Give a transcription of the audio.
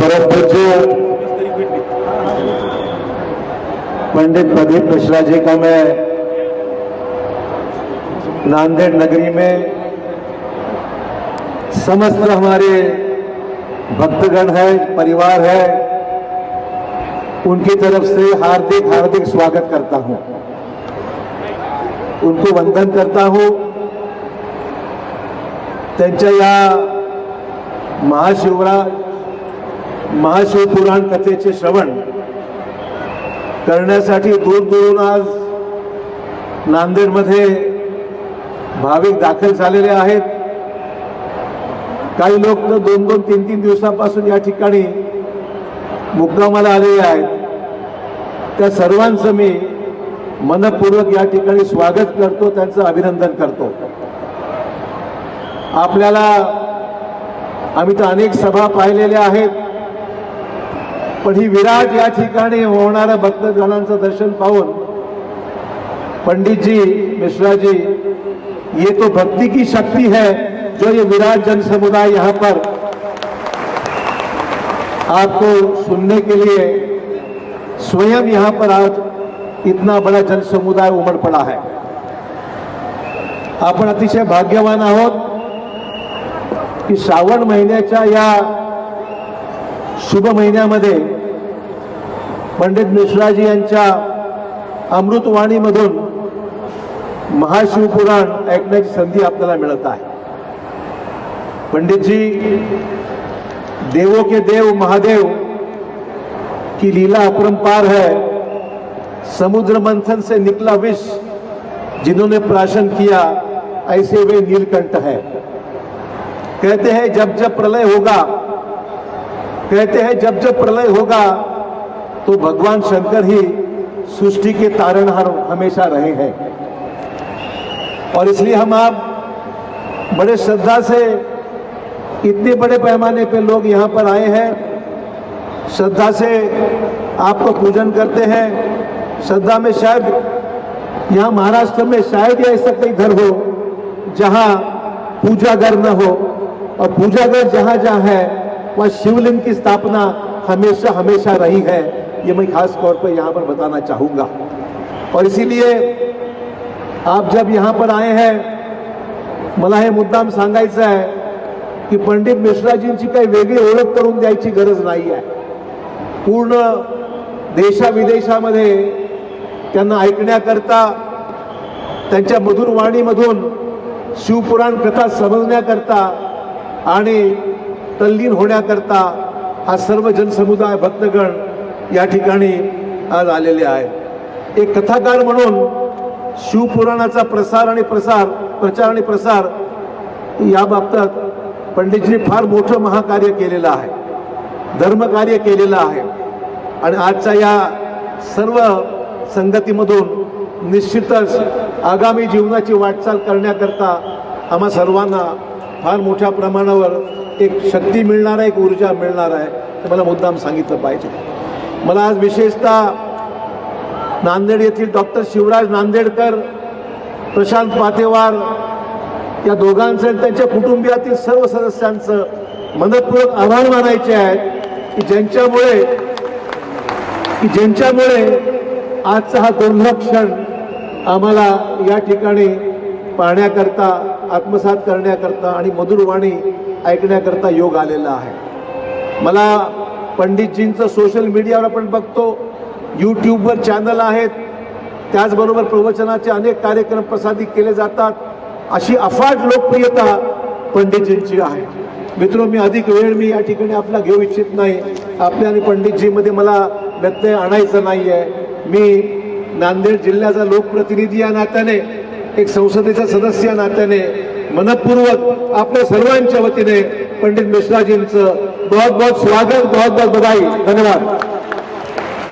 परम पूज्य पंडित प्रदीप मिश्रा जी का मैं नांदेड़ नगरी में समस्त हमारे भक्तगण है, परिवार है, उनकी तरफ़ से हार्दिक हार्दिक स्वागत करता हूँ। उनको वंदन करता हूँ। त्यांच्या या महाशिवरा महाशिवपुराण कथेचे श्रवण करण्यासाठी दूर दूरून आज नांदेडमध्ये भाविक दाखल झालेले आहेत. काही लोक तर दोन दोन तीन तीन दिवसापासून या ठिकाणी मुक्कामाला आलेले आहेत. त्या सर्वांचं मी मनपूर्वक या ठिकाणी स्वागत करतो त्यांचं अभिनंदन करतो. आपल्याला आम्ही तर अनेक सभा पाहिलेल्या आहेत. पण ही विराट या ठिकाणी होणाऱ्या भक्तजनांचं दर्शन पाहून पंडितजी मिश्राजी ये तो भक्ति की शक्ति है जो ये विराट जन समुदाय यहाँ पर आपको सुनने के लिए स्वयं यहाँ पर आज इतना बड़ा जन समुदाय उमड़ पड़ा है। आपण अतिशय भाग्यवान आहोत की श्रावण महिन्याच्या या शुभ महिन्यामध्ये पंडित मिश्राजी यांच्या अमृतवाणीमधून महाशिवपुराण ऐकण्याची संधी आपल्याला आहे. पंडित जी देवों के देव, महादेव की लीला अपरंपार है। समुद्र मंथन से निकला विष जिन्होंने प्राशन किया, ऐसे वे नीलकंठ है। कहते हैं, जब जब प्रलय होगा, कहते हैं, जब जब प्रलय होगा तो भगवान शंकर ही सृष्टि के तारणहार हमेशा रहे हैं। और इसलिए हम आप बड़े श्रद्धा से इतने बड़े पैमाने पे लोग यहाँ पर आए हैं। श्रद्धा से आपको पूजन करते हैं। श्रद्धा में शायद यहाँ महाराष्ट्र में शायद ही ऐसा कई घर हो जहाँ पूजा घर न हो। और पूजा घर जहाँ जहाँ है, वह शिवलिंग की स्थापना हमेशा हमेशा रही है। ये मैं खास तौर पर यहाँ पर बताना चाहूँगा। और इसीलिए आप जब यहाँ पर आए हैं मला हे मुद्दाम सांगायचं आहे की पंडित मिश्राजींची काही वेगळी ओळख करून द्यायची गरज नाही आहे। पूर्ण देशाविदेशामध्ये त्यांना ऐकण्याकरता त्यांच्या मधुर वाणीमधून शिवपुराण कथा समजण्याकरता आणि तल्लीन होण्याकरता हा सर्व जनसमुदाय भक्तगण या ठिकाणी आज आलेले आहेत. एक कथाकार म्हणून शिवपुराणाचा प्रसार आणि प्रसार प्रचार आणि प्रसार या बाबतीत पंडितजींनी फार मोठं महाकार्य केलेलं आहे. धर्मकार्य केलेलं आहे. आणि आजच्या या सर्व संगतीमधून निश्चितच आगामी जीवनाची वाटचाल करण्याकरता आम्हा सर्वांना फार मोठ्या प्रमाणावर एक शक्ती मिळणार आहे एक ऊर्जा मिळणार आहे हे मला मुद्दाम सांगितलं पाहिजे. मला आज विशेषतः नांदेड येथील डॉक्टर शिवराज नांदेडकर प्रशांत पातेवार या दोघांचं आणि त्यांच्या कुटुंबियातील सर्व सदस्यांचं मनपूर्वक आभार मानायचे आहेत की ज्यांच्यामुळे की ज्यांच्यामुळे आजचा हा दुर्लक्षण आम्हाला या ठिकाणी पाहण्याकरता आत्मसात करण्याकरता आणि मधुरवाणी ऐकण्याकरता योग आलेला आहे. मला पंडितजींचं सोशल मीडियावर आपण बघतो. यूट्यूबवर चॅनल आहेत. त्याचबरोबर प्रवचनाचे अनेक कार्यक्रम प्रसारित केले जातात. अशी अफाट लोकप्रियता पंडितजींची आहे. मित्र मी अधिक वेळ मी या ठिकाणी आपला घेऊ इच्छित नाही. आपल्या आणि पंडितजीमध्ये मला व्यत्यय आणायचं नाही आहे मी नांदेड जिल्ह्याचा लोकप्रतिनिधी या नात्याने एक संसदेचा सदस्य या नात्याने मनपूर्वक आपल्या सर्वांच्या वतीने पंडित मिश्राजींचं बहुत बहुत स्वागत बहुत बहुत बधाई. धन्यवाद.